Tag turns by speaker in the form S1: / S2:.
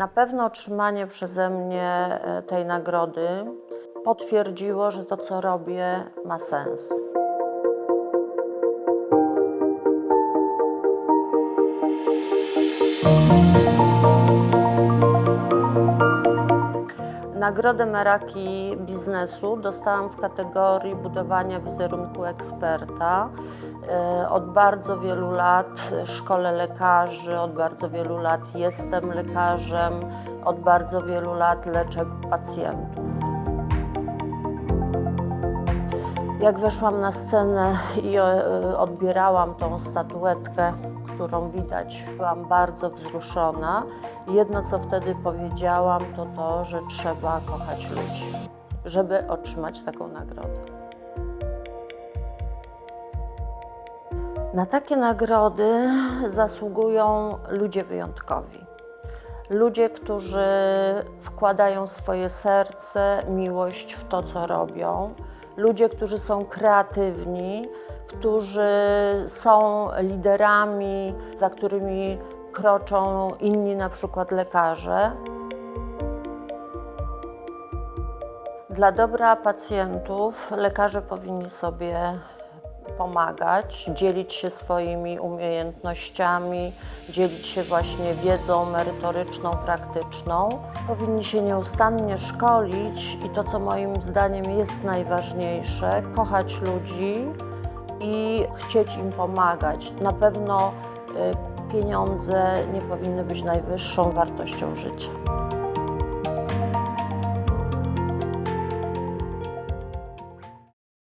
S1: Na pewno otrzymanie przeze mnie e, tej nagrody potwierdziło, że to, co robię, ma sens. Nagrodę Meraki Biznesu dostałam w kategorii budowania wizerunku eksperta. E, Od bardzo wielu lat szkolę lekarzy, od bardzo wielu lat jestem lekarzem, od bardzo wielu lat leczę pacjentów. Jak weszłam na scenę i e, odbierałam tą statuetkę, którą widać, byłam bardzo wzruszona. Jedno, co wtedy powiedziałam, to to, że trzeba kochać ludzi, żeby otrzymać taką nagrodę. Na takie nagrody zasługują ludzie wyjątkowi. Ludzie, którzy wkładają swoje serce, miłość w to, co robią. Ludzie, którzy są kreatywni, którzy są liderami, za którymi kroczą inni, na przykład lekarze. Dla dobra pacjentów lekarze powinni sobie pomagać, dzielić się swoimi umiejętnościami, dzielić się właśnie wiedzą merytoryczną, praktyczną. Powinni się nieustannie szkolić i to, co moim zdaniem jest najważniejsze, kochać ludzi i chcieć im pomagać. Na pewno y, pieniądze nie powinny być najwyższą wartością życia.